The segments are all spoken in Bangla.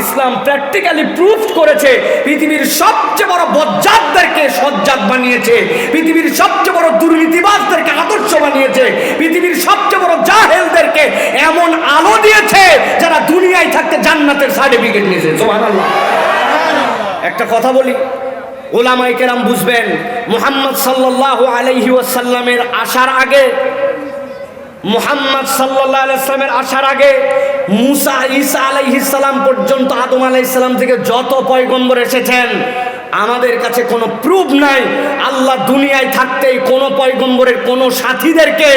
ইসলাম প্র্যাকটিক্যালি প্রুফ করেছে, পৃথিবীর সবচেয়ে বড় বজ্জাতদেরকে সজ্জাত বানিয়েছে, পৃথিবীর সবচেয়ে বড় দুর্নীতিবাজদেরকে আদর্শ বানিয়েছে, পৃথিবীর সবচেয়ে বড় জাহেলদেরকে এমন আলো দিয়েছে যারা দুনিয়ায় থাকতে জান্নাতের সার্টিফিকেট নিয়েছে। সুবহানাল্লাহ। একটা কথা বলি ওলামাই কেরাম বুঝবেন, মোহাম্মদ সাল্লাল্লাহু আলাইহি ওয়াসাল্লামের আসার আগে মুহাম্মদ সাল্লাহ আলাইহি সাল্লামের আসার আগে মুসা ইসা আলাইহিসাল্লাম পর্যন্ত আদম আলাইসাল্লাম থেকে যত পয়গম্বর এসেছেন, আমাদের কাছে কোনো প্রুফ নাই। আল্লাহ দুনিয়ায় থাকতেই কোনো পয়গম্বরের কোনো সাথীদেরকে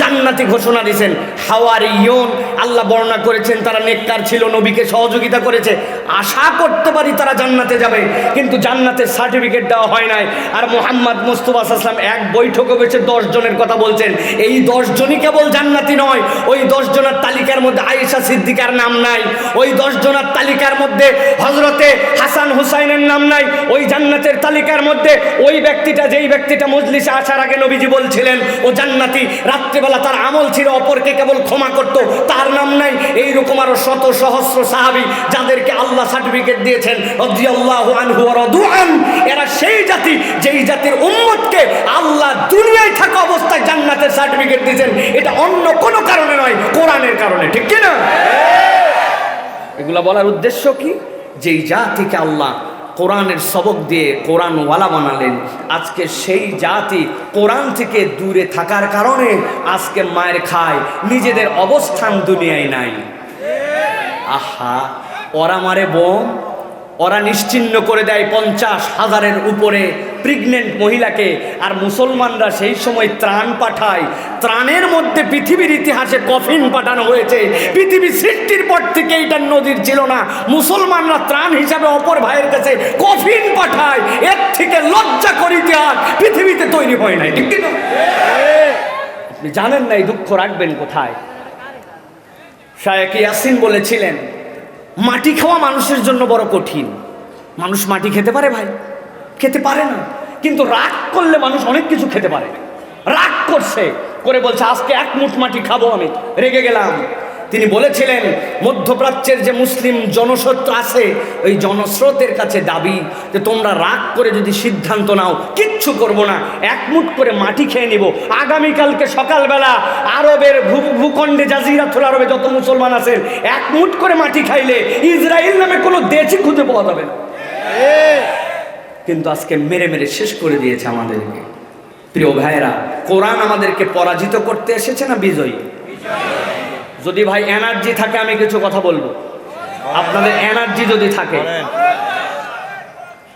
জান্নাতি ঘোষণা দিয়েছেন। হাওয়ারি ইয়ন আল্লাহ বর্ণনা করেছেন, তারা নেককার ছিল, নবীকে সহযোগিতা করেছে। আশা করতে পারি তারা জান্নাতে যাবে, কিন্তু জান্নাতের সার্টিফিকেট দেওয়া হয় নাই। আর মোহাম্মদ মুস্তফা আসলাম এক বৈঠকে বসে দশ জনের কথা বলছেন। এই দশ জনই কেবল জান্নাতি নয়, ওই দশ জনের তালিকার মধ্যে আয়েশা সিদ্দিকার নাম নাই, ওই দশ জনের তালিকার মধ্যে হজরতে হাসান হুসাইনের নাম নাই, ওই জান্নাতের তালিকার মধ্যে ওই ব্যক্তিটা, যেই ব্যক্তিটা মজলিসে আসার আগে নবীজি বলছিলেন, ও জান্নাতি, রাত্রিবেলা তার আমল ছিল অপরকে কেবল ক্ষমা করত, তার নাম নাই। এইরকম আরও শত সহস্র সাহাবি যাদেরকে আল্লাহ সার্টিফিকেট দিয়েছেন। এরা সেই জাতি যেই জাতির উম্মতকে আল্লাহ দুনিয়ায় থাকা অবস্থায় জান্নাতের সার্টিফিকেট দিয়েছেন। এটা অন্য কোনো কারণে নয়, কোরআনের কারণে। ঠিক কি না এগুলা বলার উদ্দেশ্য কি? যেই জাতিকে আল্লাহ কোরআনের সবক দিয়ে কোরআনওয়ালা বানালেন। আজকে সেই জাতি কোরআন থেকে দূরে থাকার কারণে আজকে মায়ের খায়, নিজেদের অবস্থান দুনিয়ায় নাই। আহা, ওরা মারে বোম? ওরা নিশ্চিন্ন করে দেয় পঞ্চাশ হাজারের উপরে প্রেগনেন্ট মহিলাকে। আর মুসলমানরা সেই সময় ত্রাণ পাঠায়। ত্রাণের মধ্যে পৃথিবীর ইতিহাসে কফিন পাঠানো হয়েছে। পৃথিবী সৃষ্টির পর থেকে এটা নদীর ছিল না। মুসলমানরা ত্রাণ হিসাবে অপর ভাইয়ের কাছে কফিন পাঠায়। এর থেকে লজ্জা করি ইতিহাস পৃথিবীতে তৈরি হয় নাই। ঠিক আপনি জানেন না এই দুঃখ রাখবেন কোথায়? শায়েক ইয়াসিন বলেছিলেন মাটি খাওয়া মানুষের জন্য বড় কঠিন। মানুষ মাটি খেতে পারে ভাই? খেতে পারে না। কিন্তু রাগ করলে মানুষ অনেক কিছু খেতে পারে। রাগ করছে, করে বলছে, আজকে এক মুঠ মাটি খাব আমি। রেগে গেলাম। তিনি বলেছিলেন, মধ্যপ্রাচ্যের যে মুসলিম জনস্রোত আছে, ওই জনস্রোতের কাছে দাবি যে তোমরা রাগ করে যদি সিদ্ধান্ত নাও, কিচ্ছু করব না একমুট করে মাটি খেয়ে নিব। আগামীকালকে সকালবেলা আরবের ভূ- ভূখণ্ডে জাজিরাতুল আরবে যত মুসলমান আছেন একমুট করে মাটি খাইলে ইসরায়েল নামে কোনো দেশই খুঁজে পাওয়া যাবে না। কিন্তু আজকে মেরে মেরে শেষ করে দিয়েছে আমাদেরকে। প্রিয় ভাইয়েরা, কোরআন আমাদেরকে পরাজিত করতে এসেছে না বিজয়ী? যদি ভাই এনার্জি থাকে আমি কিছু কথা বলব। আপনাদের এনার্জি যদি থাকে।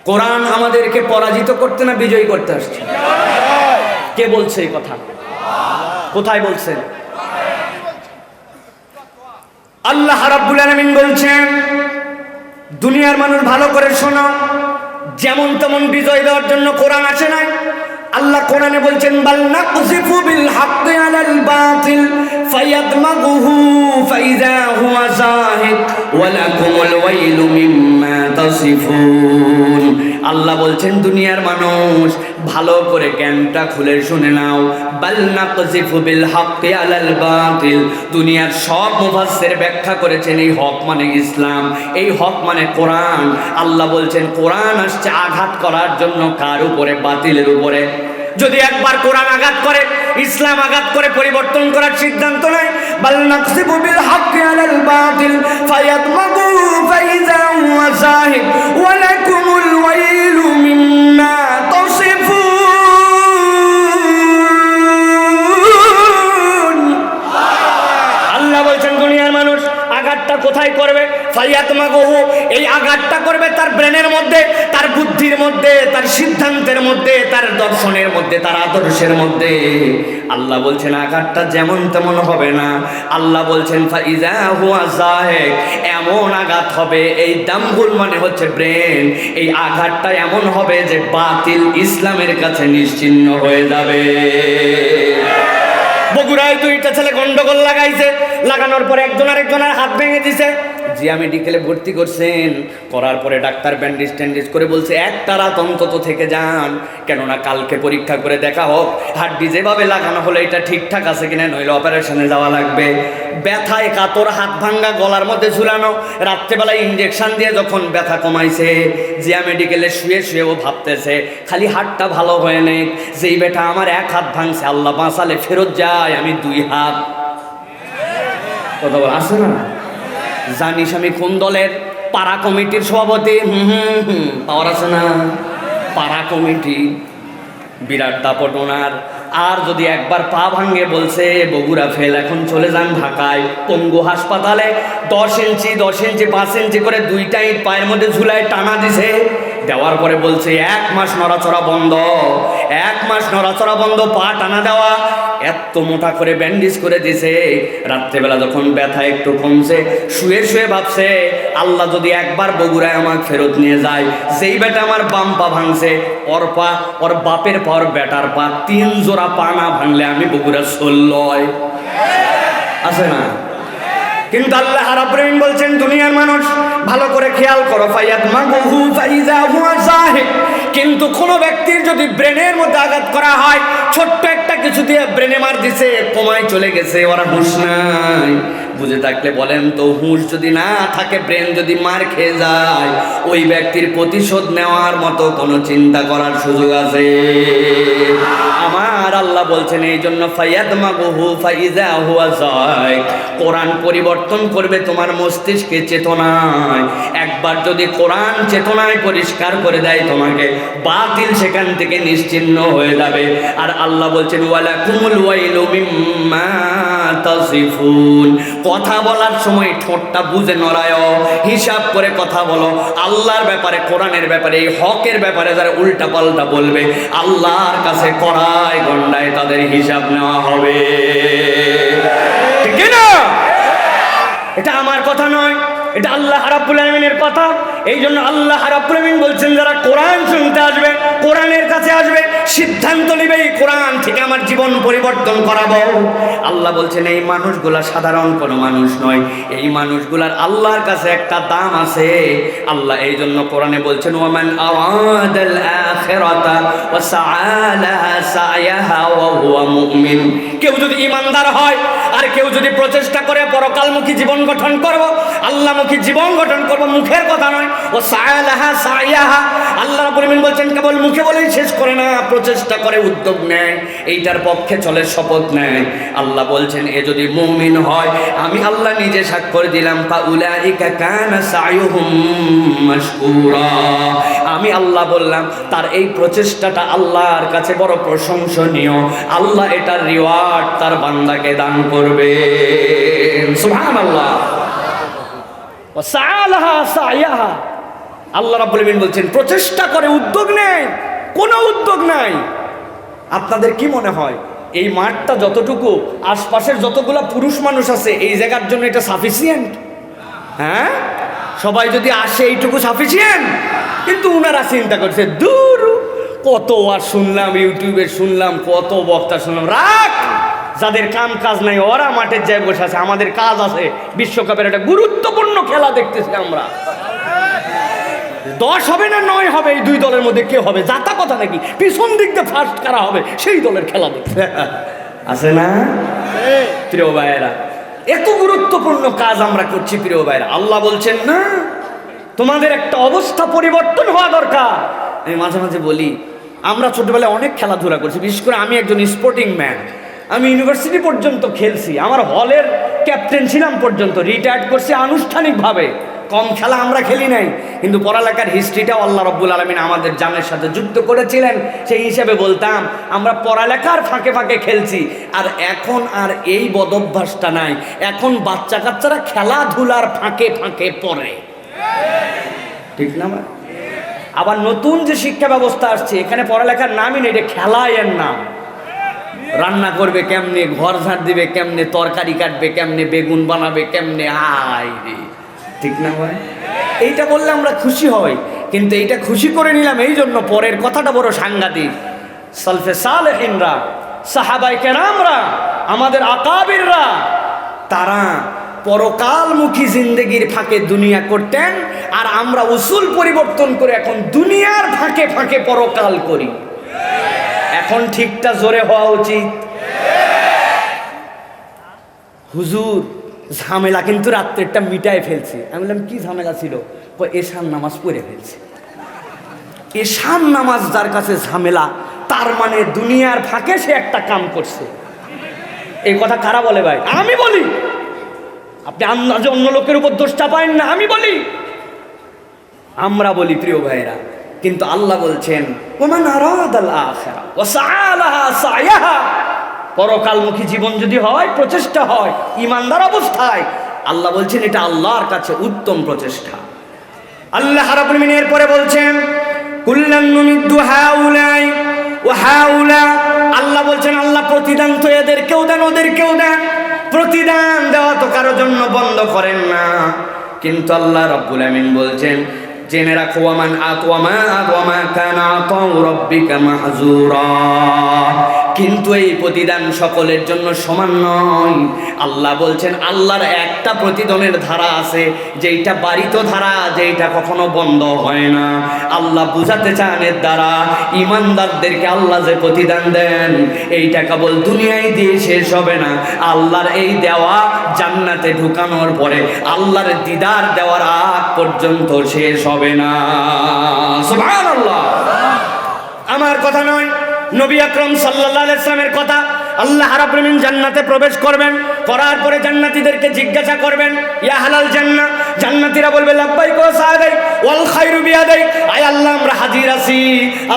কোরআন আমাদেরকে পরাজিত করতে না বিজয়ী করতে আসছে? কে বলছে এই কথা? কোথায় বলছেন? আল্লাহ রাব্বুল আলামিন বলছেন দুনিয়ার মানুষ ভালো করে শোনো যেমন তেমন বিজয় দেওয়ার জন্য কোরআন আসে নাই কোরআনে বলছেন, বাল নাকসিফু বিল হাক্কি আলাল বাতিল, ফায়াদমাগুহু ফাইযা হুয়া যাহিক ওয়া লাকুমুল ওয়াইলু মিম্মা তাসিফুন। আল্লাহ বলছেন, দুনিয়ার মানুষ, ভালো করে জ্ঞানটা খুলে শুনে নাও। বাল নাকসিফু বিল হাক্কি আলাল বাতিল, দুনিয়ার সব মুফাসসির ব্যাখ্যা করেছেন, এই হক মানে ইসলাম, এই হক মানে কোরআন। আল্লাহ বলছেন, কোরআন আসছে আঘাত করার জন্য কার উপরে? বাতিলের উপরে। যদি একবার কোরআন আঘাত করে, ইসলাম আঘাত করে পরিবর্তন করার সিদ্ধান্ত নেয়, বাল নাকসিবু বিল হাক্কি আলাল বাতিল মিম্মা তাসিফুন। আল্লাহ বলছেন, দুনিয়ার মানুষ আঘাতটা কোথায় করবে? ফাইয়াতমা গহু এই আঘাতটা মধ্যে, তার সিদ্ধান্তের মধ্যে, তার দর্শনের মধ্যে, তার আদর্শের মধ্যে। আল্লাহ বলছেন, আঘাতটা যেমন তেমন হবে না। আল্লাহ বলছেন এমন আঘাত হবে। এই দাম্বুল মানে হচ্ছে ব্রেন। এই আঘাতটা এমন হবে যে বাতিল ইসলামের কাছে নিশ্চিন্ন হয়ে যাবে। বগুড়ায় দুইটা ছেলে গন্ডগোল লাগাইছে। লাগানোর পর একজন আরেকজনের হাত ভেঙে দিছে। জিয়া মেডিকেলে ভর্তি করছেন। করার পরে ডাক্তার ব্যান্ডেজ ট্যান্ডেজ করে বলছে, এক তারা অন্তত থেকে যান, কেননা কালকে পরীক্ষা করে দেখা হোক। হাড্ডি যেভাবে লাগানো হলো, এটা ঠিকঠাক আছে কিনা, নইলে অপারেশনে যাওয়া লাগবে। ব্যথায় কাতর, হাত ভাঙ্গা, গলার মধ্যে ঝুলানো রাত্রেবেলায় ইঞ্জেকশন দিয়ে যখন ব্যথা কমাইছে, জিয়া মেডিকেলে শুয়ে শুয়ে ও ভাবতেছে, খালি হাতটা ভালো হয়ে নেই, যেই বেটা আমার এক হাত ভাঙছে, আল্লাহ বাঁচালে ফেরত যায়, আমি দুই হাত। কথা বল, আসে না? জানিস আমি কোন দলের পাড়া কমিটির সভাপতি? হুম হুম হুম, পাওয়ার আছে না। পাড়া কমিটি, বিরাট দাপট ওনার। আর যদি একবার পা ভাঙে বলছে, বগুড়া ফেল, এখন চলে যান ঢাকায়, পঙ্গু হাসপাতালে দশ ইঞ্চি দশ ইঞ্চি, পাঁচ ইঞ্চি করে দুইটাই ইট পায়ের মধ্যে ঝুলায় টানা দিছে। দেওয়ার পরে বলছে, এক মাস নড়াচড়া বন্ধ, এক মাস নড়াচড়া বন্ধ, পা টানা দেওয়া। এত মোটা করে ব্যান্ডেজ করে দিছে। রাত্রেবেলা যখন ব্যথা একটু কমছে, শুয়ে শুয়ে ভাবছে, আল্লাহ যদি একবার বগুড়ায় আমার ফেরত নিয়ে যায়, যেই বেটা আমার বাম পা ভাঙছে, ওর পা, ওর বাপের পা, ওর বেটার পা, তিন জোড়া পা না ভাঙলে আমি বগুড়া ষোলয় আছে না? কিন্তু আল্লাহ রাব্বুল বলছেন, দুনিয়ার মানুষ, ভালো করে খেয়াল করো ফাইয়াত মাগুহু ফাইজা হুয়া জাহিদ। কিন্তু কোনো ব্যক্তির যদি ব্রেনের মধ্যে আঘাত করা হয়, ছোট্ট একটা কিছু দিয়ে ব্রেনে মার দিছে, কমায় চলে গেছে, ওরা হুঁশ নাই। বুঝে থাকলে বলেন তো, হুঁশ যদি না থাকে, ব্রেন যদি মার খেয়ে যায়, ওই ব্যক্তির প্রতিশোধ নেওয়ার মতো কোনো চিন্তা করার সুযোগ আছে। আমার আল্লাহ বলছেন এই জন্য ফাইয়াদ মাগুহু ফাইজা হুয়া যায় কোরআন পরিবর্তন করবে তোমার মস্তিষ্কে চেতনায়। একবার যদি কোরআন চেতনায় পরিষ্কার করে দেয়, তোমাকে বাতিল সেখান থেকে নিশ্চিন্ন হয়ে যাবে। আর আল্লাহ বলছেন ওয়ালা কুমুল ওয়াইলু মিম্মা তাসিফুন। কথা বলার সময় ঠোঁটটা বুঝে নড়ায় হিসাব করে কথা বলো। আল্লাহর ব্যাপারে, কোরআনের ব্যাপারে, এই হকের ব্যাপারে যারা উল্টা পাল্টা বলবে, আল্লাহর কাছে কড়ায় গন্ডায় তাদের হিসাব নেওয়া হবে। ঠিক না এটা আমার কথা নয়। এটা আল্লাহ রাব্বুল আলামিনের কথা। এই জন্য আল্লাহ রাব্বুল আলামিন বলছেন, যারা কোরআন শুনতে আসবে, কোরআনের কাছে আসবে, সিদ্ধান্ত নেবে, এই কোরআন থেকে আমার জীবন পরিবর্তন করাবো। আল্লাহ বলছেন, এই মানুষগুলা সাধারণ কোনো মানুষ নয়। এই মানুষগুলার আল্লাহর কাছে একটা দাম আছে। আল্লাহ এই জন্য কোরআনে বলছেন মুমিন। কেউ যদি ইমানদার হয় আর কেউ যদি প্রচেষ্টা করে পরকালমুখী জীবন গঠন করব আল্লাহমুখী জীবন গঠন করব, মুখের কথা নয়। ও সায়ালাহা, সায়াহা। আল্লাহ আলামিন বলছেন, কেবল মুখে বলেই শেষ করে না, প্রচেষ্টা করে উদ্যোগ নেয়। এইটার পক্ষে চলে, শপথ নেয়। আল্লাহ বলছেন, এ যদি মুমিন হয়, আমি আল্লাহ নিজে স্বাক্ষর দিলাম পা উলাইকা কানা সায়ুহুম মাশকুরা। আমি আল্লাহ বললাম, তার এই প্রচেষ্টাটা আল্লাহর কাছে বড় প্রশংসনীয়। আল্লাহ এটার রিওয়ার্ড তার বান্দাকে দান করবে। সুবহানাল্লাহ। ওয়া আল্লাহ রাব্বুল বলছেন, প্রচেষ্টা করে উদ্যোগ নেয় কোনো উদ্যোগ নাই। আপনাদের কি মনে হয়, এই মাঠটা যতটুকু, আশপাশের যতগুলা পুরুষ মানুষ আছে, এই জায়গার জন্য এটা সাফিসিয়েন্ট হ্যাঁ? সবাই যদি আসে, এইটুকু সাফিসিয়েন্ট কিন্তু উনারা চিন্তা করছে, দূর, কত আর শুনলাম, ইউটিউবে শুনলাম, কত বক্তা শুনলাম। রাখ! যাদের কাম কাজ নাই, ওরা মাঠের জায়গায় বসে আছে। আমাদের কাজ আছে, বিশ্বকাপের একটা গুরুত্বপূর্ণ খেলা দেখতেছি আমরা। দশ হবে না নয় হবে, এই দুই দলের মধ্যে কে হবে? যাতা কথা নাকি? পিছন দিক দিয়ে ফার্স্ট কারা হবে? সেই দলের খেলা দেখতে আছে না? প্রিয় ভাইয়েরা, এত গুরুত্বপূর্ণ কাজ আমরা করছি প্রিয় ভাইয়েরা। আল্লাহ বলছেন, না, তোমাদের একটা অবস্থা পরিবর্তন হওয়া দরকার। আমি মাঝে মাঝে বলি, আমরা ছোটবেলায় অনেক খেলাধুলা করছি, বিশেষ করে আমি একজন স্পোর্টিং ম্যান আমি ইউনিভার্সিটি পর্যন্ত খেলছি, আমার হলের ক্যাপ্টেন ছিলাম পর্যন্ত রিটায়ার্ড করছি আনুষ্ঠানিকভাবে। কম খেলা আমরা খেলি নাই, কিন্তু পড়ালেখার হিস্ট্রিটাও আল্লাহ রব্বুল আলমিন আমাদের জানের সাথে যুক্ত করেছিলেন, সেই হিসেবে বলতাম, আমরা পড়ালেখার ফাঁকে ফাঁকে খেলছি, আর এখন আর এই বদভ্যাসটা নাই, এখন বাচ্চা কাচ্চারা খেলাধুলার ফাঁকে ফাঁকে পড়ে। ঠিক না আবার নতুন যে শিক্ষা ব্যবস্থা আসছে, এখানে পড়ালেখার নামই নেই, এটা খেলায়ের নাম। রান্না করবে কেমনে, ঘর ঝাড় দিবে কেমনে, তরকারি কাটবে কেমনে, বেগুন বানাবে কেমনে হাই রে। ঠিক না ভাই? এইটা বললে আমরা খুশি হই, কিন্তু এইটা খুশি করে নিলাম এই জন্য পরের কথাটা বড় সাংঘাতিক। সলফে সালেহিনরা, সাহাবাই কেরামরা, আমাদের আকাবিররা, তারা পরকালমুখী জিন্দগির ফাঁকে দুনিয়া করতেন, আর আমরা উসুল পরিবর্তন করে এখন দুনিয়ার ফাঁকে ফাঁকে পরকাল করি। এখন ঠিকটা জোরে হওয়া উচিত। হুজুর, ঝামেলা কিন্তু রাত্রেরটা মিটায় ফেলছে। আমি বললাম, কি ঝামেলা ছিল? এশান নামাজ পড়ে ফেলছে। এশান নামাজ যার কাছে ঝামেলা, তার মানে দুনিয়ার ফাঁকে সে একটা কাম করছে। এই কথা কারা বলে ভাই? আমি বলি। আপনি আন্দাজে অন্য লোকের উপর দোষটা পাবেন না, আমি বলি। আমরা বলি, প্রিয় ভাইরা কিন্তু আল্লাহ বলছেন, ওমান পরকালমুখী জীবন যদি হয়, প্রচেষ্টা হয় ইমানদার অবস্থায়, আল্লাহ বলছেন এটা আল্লাহর কাছে উত্তম প্রচেষ্টা। আল্লাহ রাব্বুল আলামিন এরপরে বলছেন আল্লাহ বলছেন, আল্লাহ প্রতিদান তো এদেরকেও দেন ওদেরকেও দেন। প্রতিদান দেওয়া তো কারোর জন্য বন্ধ করেন না। কিন্তু আল্লাহ রাব্বুল আমিন বলছেন জেনে রাখো আমান আতওয়ামা আতওয়ামা কানা আতাউ রাব্বিকা মাহজুরা। কিন্তু এই প্রতিদান সকলের জন্য সমান নয়। আল্লাহ বলছেন, আল্লাহর একটা প্রতিদানের ধারা আছে, যেইটা বাড়িত ধারা, যেইটা কখনো বন্ধ হয় না। আল্লাহ বুঝাতে চান এর দ্বারা, ইমানদারদেরকে আল্লাহ যে প্রতিদান দেন, এইটা কেবল দুনিয়ায় দিয়ে শেষ হবে না। আল্লাহর এই দেওয়া জান্নাতে ঢুকানোর পরে আল্লাহর দিদার দেওয়ার আগ পর্যন্ত শেষ হবে না। সুবহানাল্লাহ। আমার কথা নয়। নবী আকরম সাল্লাল্লাহু আলাইহি সাল্লামের কথা আল্লাহ রাব্বুল আলামিন জান্নাতে প্রবেশ করবেন, করার পরে জান্নাতীদেরকে জিজ্ঞাসা করবেন, ইয়া হালাল জান্নাহ জান্নাতীরা বলবে, লাব্বাইক ওয়া সাদাই ওয়াল খায়রু বিয়াদাই আয় আল্লাহ, আমরা হাজির আছি।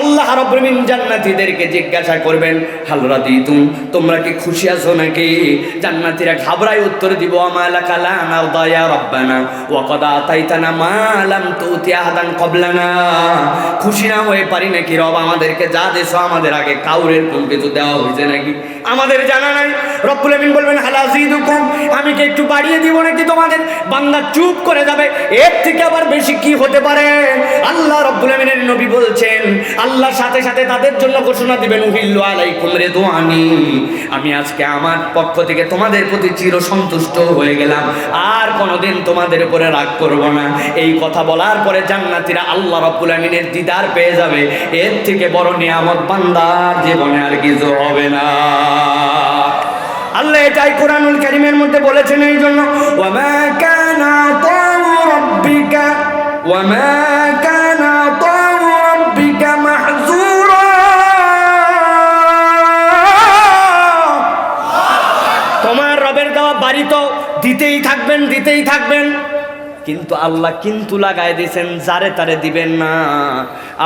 আল্লাহ রাব্বুল জান্নাতীদেরকে জিজ্ঞাসা করবেন তোমরা কি খুশি আছো নাকি? জান্নাতীরা উত্তর দিব আমালাকা লা নারদা ইয়া রাব্বানা, ওয়া কদ আতাইতানা তুতি আহাদান খুশি না হয়ে পারি নাকি, রব, আমাদেরকে যা দেছো আমাদের আগে কাউরের কোন কিছু দেওয়া হয়েছে নাকি? আমাদের জানা নাই। রব্বুল আমিন বলবেন হালাজিদুকুম আমি কি একটু বাড়িয়ে দিব নাকি তোমাদের? বান্দা চুপ করে যাবে, এর থেকে আবার বেশি কি হতে পারে। আল্লাহ রব্বুল আমিনের নবী বলছেন আল্লাহর সাথে সাথে তাদের জন্য ঘোষণা দিবেন, উহিল্লু আমি আজকে আমার পক্ষ থেকে তোমাদের প্রতি চির সন্তুষ্ট হয়ে গেলাম। আর কোনোদিন তোমাদের উপরে রাগ করব না। এই কথা বলার পরে জান্নাতীরা আল্লাহ রব্বুল আমিনের দিদার পেয়ে যাবে। এর থেকে বড় নিয়ামত বান্দার জীবনে আর কিছু হবে না। আল্লাহ এটাই কোরআনুল কারীমের মধ্যে বলেছেন, এই জন্য ওয়ামা কানা তাউ রাব্বিকা ওয়ামা কানা তাউ রাব্বিকা মাহজুরা তোমার রবের দেওয়া বাড়ি তো দিতেই থাকবেন দিতেই থাকবেন। কিন্তু আল্লাহ কিন্তু লাগাই দিয়েছেন, যারে তারে দিবেন না।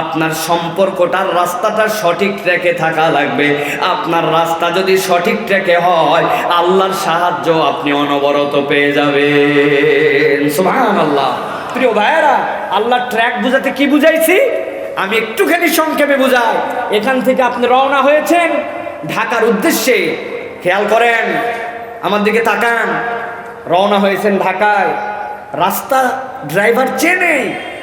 আপনার সম্পর্কটার রাস্তাটা সঠিক ট্র্যাকে থাকা লাগবে। আপনার রাস্তা যদি সঠিক ট্র্যাকে হয়, আল্লাহর সাহায্য আপনি অনবরত পেয়ে যাবেন। সুবহান আল্লাহ প্রিয় ভাইয়েরা আল্লাহ ট্র্যাক বুঝাতে কি বুঝাইছি? আমি একটুখানি সংক্ষেপে বুঝাই। এখান থেকে আপনি রওনা হয়েছেন ঢাকার উদ্দেশ্যে। খেয়াল করেন, আমার দিকে তাকান। রওনা হয়েছেন ঢাকায়। রাস্তা ড্রাইভার চেনে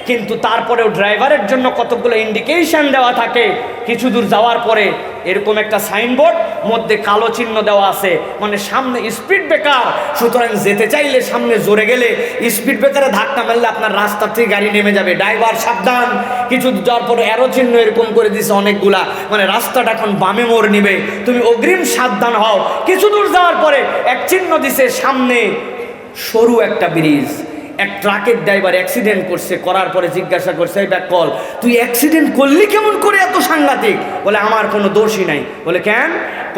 কিন্তু তারপরেও ড্রাইভারের জন্য কতগুলো ইন্ডিকেশন দেওয়া থাকে, কিছু দূর যাওয়ার পরে এরকম একটা সাইনবোর্ড মধ্যে কালো চিহ্ন দেওয়া আছে। মানে সামনে স্পিড ব্রেকার সুতরাং যেতে চাইলে সামনে জোরে গেলে স্পিড ব্রেকারে ধাক্কা মারলে আপনার রাস্তা থেকে গাড়ি নেমে যাবে। ড্রাইভার সাবধান। কিছু দূর যাওয়ার পরে অ্যারো চিহ্ন এরকম করে দিছে অনেকগুলা। মানে রাস্তাটা এখন বামে মোড় নিবে। তুমি অগ্রিম সাবধান হও। কিছু দূর যাওয়ার পরে এক চিহ্ন দিছে সামনে সরু একটা ব্রিজ এক ট্রাকের ড্রাইভার অ্যাক্সিডেন্ট করছে, করার পরে জিজ্ঞাসা করছে, এই ব্যাক কল, তুই অ্যাক্সিডেন্ট করলি কেমন করে এত সাংঘাতিক? বলে, আমার কোনো দোষই নাই। বলে, কেন?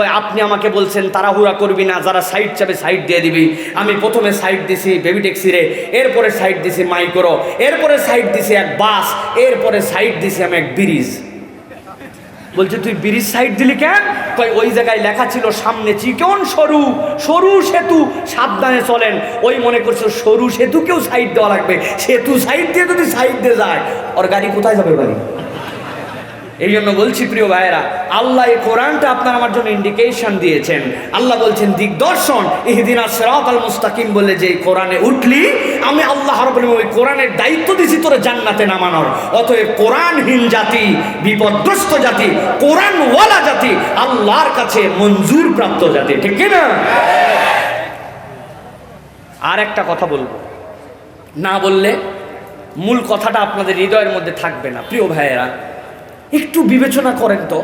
আপনি আমাকে বলছেন তাড়াহুড়া করবি না, যারা সাইড চাবে সাইড দিয়ে দিবি। আমি প্রথমে সাইড দিছি বেবি ট্যাক্সিরে এরপরে সাইড দিছি মাইক্রো এরপরে সাইড দিছি এক বাস এরপরে সাইড দিছি আমি এক ব্রিজ বলছে, তুই ব্রিজ সাইড দিলি কেন? কই ওই জায়গায় লেখা ছিল, সামনে চিকন সরু সরু সেতু, সাবধানে চলেন। ওই মনে করছ, সরু সেতুকেও সাইড দেওয়া লাগবে। সেতু সাইড দিয়ে যদি সাইড দিয়ে যায়, ওর গাড়ি কোথায় যাবে বাড়ি? এই জন্য বলছি প্রিয় ভাইয়েরা, আল্লাহ এই কোরআনটা আপনার আমার জন্য ইন্ডিকেশন দিয়েছেন। আল্লাহ বলছেন, দিগদর্শন, ইহদিন সিরাত আল মুস্তাকিম বলে যে এই কোরআনে উঠলি, আমি আল্লাহ রব্বুল ওই কোরআনের দায়িত্ব দিছি তোরে জান্নাতে নামানোর। অতএব কোরআনহীন জাতি, বিপদগ্রস্ত জাতি, কোরআনওয়ালা জাতি, আল্লাহর কাছে মঞ্জুর প্রাপ্ত জাতি। ঠিক কি না? আর একটা কথা বলব। না বললে মূল কথাটা আপনাদের হৃদয়ের মধ্যে থাকবে না। প্রিয় ভাইয়েরা একটু বিবেচনা করেন তো।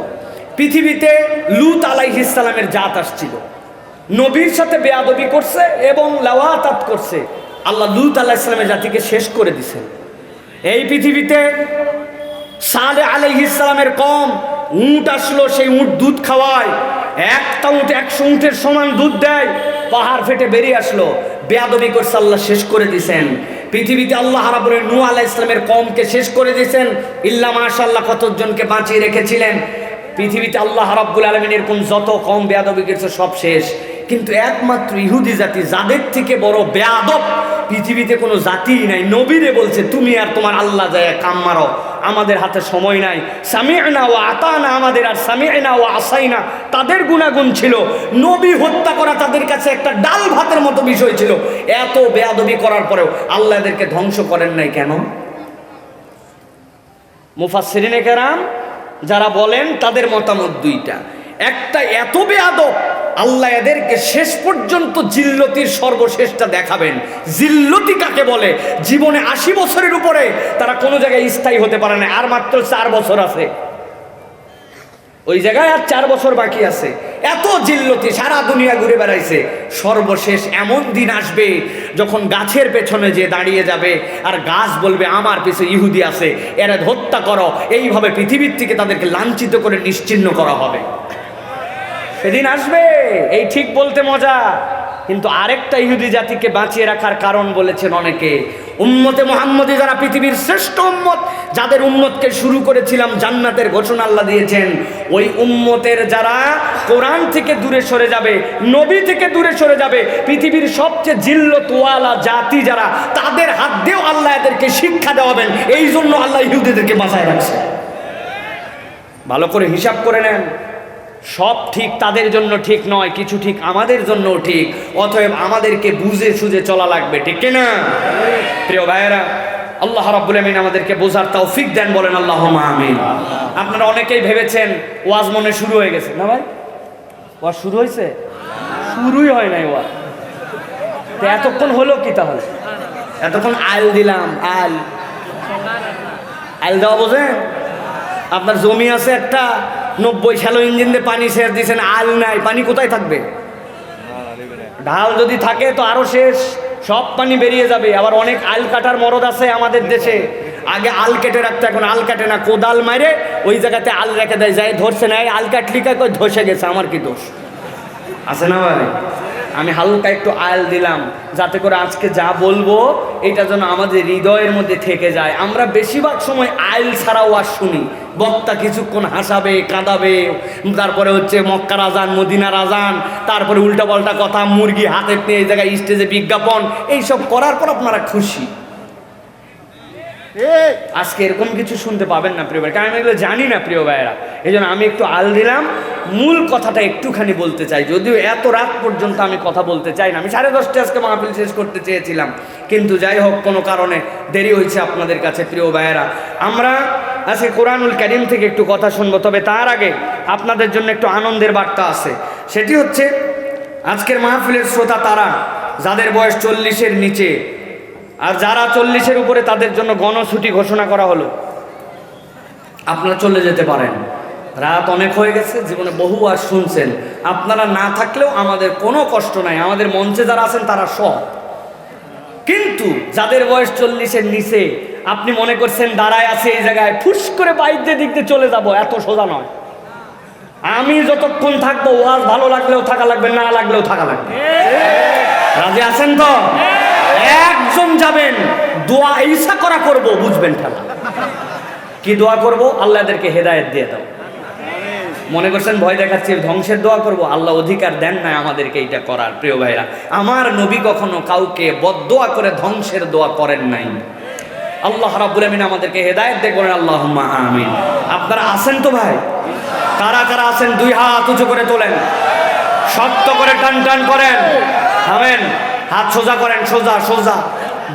পৃথিবীতে লুত আলাইহিসালামের জাত আসছিল। নবীর সাথে বেয়াদবি করছে এবং লাওয়াতাত করছে। আল্লাহ লুত আলাইহিসালামের জাতিকে শেষ করে দিছেন। এই পৃথিবীতে সালে আলাইহিসালামের কম উঁট আসলো সেই উঁট দুধ খাওয়ায়। একটা উঁট একশো উঁটের সমান দুধ দেয়, পাহাড় ফেটে বেরিয়ে আসলো। বেয়াদবি করছে, আল্লাহ শেষ করে দিছেন। পৃথিবীতে আল্লাহ রাবুল নু আলাহ ইসলামের কমকে শেষ করে দিয়েছেন। ইল্লা মাশাল্লাহ কতজনকে বাঁচিয়ে রেখেছিলেন? পৃথিবীতে আল্লাহ রাব্বুল আলমিন এরকম যত কম বেয়াদবি গেছে সব শেষ। কিন্তু একমাত্র ইহুদি জাতি, যাদের থেকে বড় বেয়াদব, পৃথিবীতে কোনো জাতিই নাই। নবীরে বলছে, তুমি আর তোমার আল্লাহ যায় কাম মারো। আমাদের হাতে সময় নাই। সামিয়না ও আতানা আমাদের আর সামিয়না ও আসাইনা, তাদের গুণাগুণ ছিল। নবী হত্যা করা তাদের কাছে একটা ডাল ভাতের মতো বিষয় ছিল। এত বেয়াদবি করার পরেও আল্লাহ এদেরকে ধ্বংস করেন নাই কেন? মুফাসসিরিনে কেরাম যারা বলেন, তাদের মতামত দুইটা। একটা, এত বেয়াদব আল্লাহ এদেরকে শেষ পর্যন্ত জিল্লতির সর্বশেষটা দেখাবেন। জিল্লতি কাকে বলে? জীবনে আশি বছরের উপরে তারা কোনো জায়গায় স্থায়ী হতে পারে না, আর মাত্র চার বছর আছে। ওই জায়গায় আর চার বছর বাকি আছে। এত জিল্লতি সারা দুনিয়া ঘুরে বেড়াইছে। সর্বশেষ এমন দিন আসবে যখন গাছের পেছনে যে দাঁড়িয়ে যাবে, আর গাছ বলবে, আমার পিছনে ইহুদি আছে, এরা হত্যা করো। এইভাবে পৃথিবীর থেকে তাদেরকে লাঞ্ছিত করে নিশ্চিহ্ন করা হবে। সেদিন আসবে। এই ঠিক বলতে মজা। কিন্তু আরেকটা ইহুদি জাতিকে বাঁচিয়ে রাখার কারণ বলেছেন অনেকে। উম্মতে মোহাম্মদী যারা পৃথিবীর শ্রেষ্ঠ উম্মত, যাদের উম্মতকে শুরু করেছিলাম জান্নাতের ঘোষণা আল্লাহ দিয়েছেন, ওই উম্মতের যারা কোরআন থেকে দূরে সরে যাবে, নবী থেকে দূরে সরে যাবে, পৃথিবীর সবচেয়ে জিল্ল তোয়ালা জাতি যারা, তাদের হাত দিয়েও আল্লাহ এদেরকে শিক্ষা দেওয়াবেন। এই জন্য আল্লাহ ইহুদিদেরকে বাঁচায় রাখছে। ভালো করে হিসাব করে নেন। সব ঠিক তাদের জন্য ঠিক নয়, কিছু ঠিক আমাদের জন্যও ঠিক, অতএব আমাদেরকে বুঝে সুঝে চলা লাগবে, ঠিক কিনা প্রিয় ভাইয়েরা, আল্লাহ রাব্বুল আমিন আমাদেরকে বোঝার তৌফিক দেন, বলেন আল্লাহ আমিন। আপনারা অনেকেই ভেবেছেন ওয়াজ মনে শুরু হয়ে গেছে। না ভাই, ওয়াজ শুরু হয়েছে? শুরুই হয় নাই ওয়াজ। তো এতক্ষণ হলো কি তাহলে? এতক্ষণ আল দিলাম, আল। আল দেওয়া বোঝেন? আপনার জমি আছে একটা নব্বই শ্যালো ইঞ্জিন দিয়ে পানি শেষ দিয়েছেন আল নাই, পানি কোথায় থাকবে? ঢাল যদি থাকে তো আরও শেষ, সব পানি বেরিয়ে যাবে। আবার অনেক আল কাটার মরদ আছে আমাদের দেশে। আগে আল কেটে রাখতো, এখন আল কাটে না। কোদাল মারে ওই জায়গাতে আল রেখে দেয় যায় ধরছে না আল কাটলি কই ধসে গেছে, আমার কি দোষ? আছে না ভাই আমি হালকা একটু আয়াল দিলাম যাতে করে আজকে যা বলব এটা যেন আমাদের হৃদয়ের মধ্যে থেকে যায়। আমরা বেশিরভাগ সময় আইল ছাড়াও আর শুনি। বক্তা কিছুক্ষণ হাসাবে কাঁদাবে তারপরে হচ্ছে মক্কা রাজান মদিনা রাজান তারপরে উল্টা পাল্টা কথা মুরগি হাতে নিয়ে এই জায়গায় স্টেজে বিজ্ঞাপন এইসব করার পর আপনারা খুশি। আজকে এরকম কিছু শুনতে পাবেন না প্রিয় ভাই। কারণ আমি এগুলো জানি না প্রিয় ভাইয়েরা। এই জন্য আমি একটু আল দিলাম মূল কথাটা একটুখানি বলতে চাই। যদিও এত রাত পর্যন্ত আমি কথা বলতে চাই না। আমি সাড়ে দশটা আজকে মাহফিল শেষ করতে চেয়েছিলাম। কিন্তু যাই হোক, কোনো কারণে দেরি হয়েছে আপনাদের কাছে, প্রিয় ভাইয়েরা। আমরা আজকে কোরআনুল করিম থেকে একটু কথা শুনব। তবে তার আগে আপনাদের জন্য একটু আনন্দের বার্তা আছে। সেটি হচ্ছে, আজকের মাহফিলের শ্রোতা তারা, যাদের বয়স চল্লিশের নিচে, আর যারা চল্লিশের উপরে তাদের জন্য গণছুটি ঘোষণা করা হলো, আপনারা চলে যেতে পারেন। রাত অনেক হয়ে গেছে, জীবনে বহু আর শুনছেন। আপনারা না থাকলেও আমাদের কোনো কষ্ট নাই, আমাদের মঞ্চে যারা আছেন তারা সব। কিন্তু যাদের বয়স চল্লিশের নিচে, আপনি মনে করছেন দাঁড়ায় আছে এই জায়গায়, ফুস করে বাইরে দিক দিয়ে চলে যাব, এত সোজা নয়। আমি যতক্ষণ থাকব, ওয়াজ ভালো লাগলেও থাকা লাগবে, না লাগলেও থাকা লাগবে। রাজি আছেন তো? একজন যাবেন, দোয়া ইসা করা করব, বুঝবেন ঠেলা। কি দোয়া করব? আল্লাহ এদেরকে হেদায়েত দিয়ে দাও। মনে করছেন ভয় দেখাচ্ছি, ধ্বংসের দোয়া করব, আল্লাহ অধিকার দেন না আমাদেরকে এইটা করার, প্রিয় ভাইরা। আমার নবী কখনো কাউকে বদোয়া করে ধ্বংসের দোয়া করেন নাই। আল্লাহ রাব্বুল আমিন আমাদেরকে হেদায়েত দিয়ে করেন আল্লাহ আমিন। আপনারা আছেন তো ভাই? কারা কারা আছেন? দুই হাত উঁচু করে তোলেন। শক্ত করে টান টান করেন। থামেন। হাত সোজা করেন, সোজা সোজা।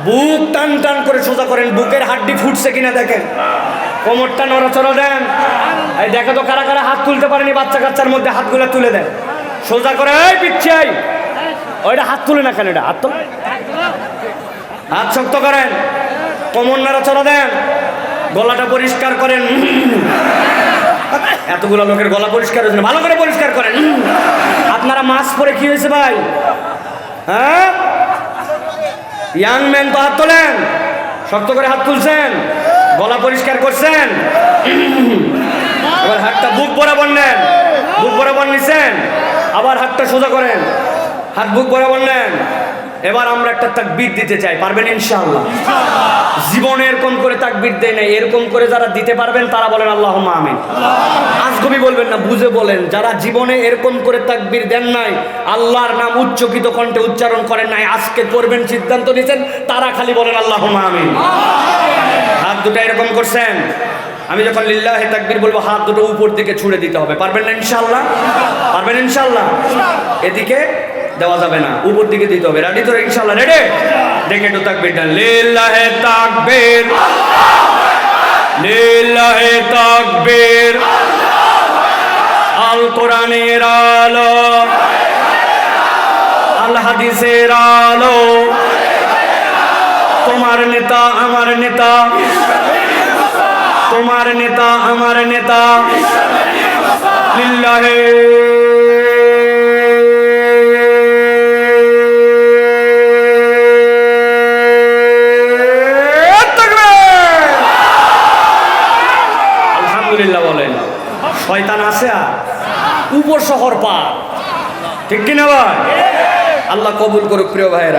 বুক টান টান করে সোজা করেন। বুকের হাড্ডি ফুটছে কিনা দেখেন। কোমরটা নড়াচড়া দেন। এই দেখো তো কারা কারা হাত তুলতে পারেনি বাচ্চা কাচ্চার মধ্যে, হাতগুলো তুলে দেন সোজা করে, এই পিচ্ছি ওইটা হাত তুলে না কেন এটা? হাত তো হাত শক্ত করেন। কমন নাড়াচড়া দেন। গলাটা পরিষ্কার করেন। এতগুলো লোকের গলা পরিষ্কার হয়েছে ভালো করে পরিষ্কার করেন। আপনারা মাস্ক পরে কি হয়েছে ভাই? হ্যাঁ? ইয়াং ম্যান তো হাত তোলেন। শক্ত করে হাত তুলছেন। গলা পরিষ্কার করছেন। এবার হাতটা বুক বরাবর নেন। বুক বরাবর নিছেন, আবার হাতটা সোজা করেন। হাত বুক বরাবর নেন। এবার আমরা একটা তাকবীর দিতে চাই, পারবেন ইনশাআল্লাহ? জীবনে এরকম করে তাকবীর দেয় নাই, এরকম করে যারা দিতে পারবেন, তারা বলেন আল্লাহ আমিন। আজগবি বলবেন না, বুঝে বলেন, যারা জীবনে এরকম করে তাকবীর দেন নাই, আল্লাহর নাম উচ্চকিত কণ্ঠে উচ্চারণ করেন নাই, আজকে করবেন সিদ্ধান্ত নিয়েছেন তারা খালি বলেন আল্লাহ আমিন। হাত দুটো এরকম করছেন আমি যখন লিল্লাহে তাকবীর বলব, হাত দুটো উপর দিকে ছুড়ে দিতে হবে। পারবেন না ইনশাল্লাহ পারবেন ইনশাল্লাহ এদিকে দেওয়া যাবে না, উপর দিকে দিতে হবে। রেডি তো ইনশাল্লাহ রেডি দেখে একটু তাকবীর দেন লিল্লাহে তাকবীর। লিল্লাহে তাকবীর। আল কোরআনের আলো। আল হাদিসের আলো। তোমার নেতা, আমার নেতা। তোমার নেতা, আমার নেতা। লিল্লাহে। উপর শহর পা ঠিক কিনা ভাই? আল্লাহ কবুল করুক প্রিয় ভাইয়েরা।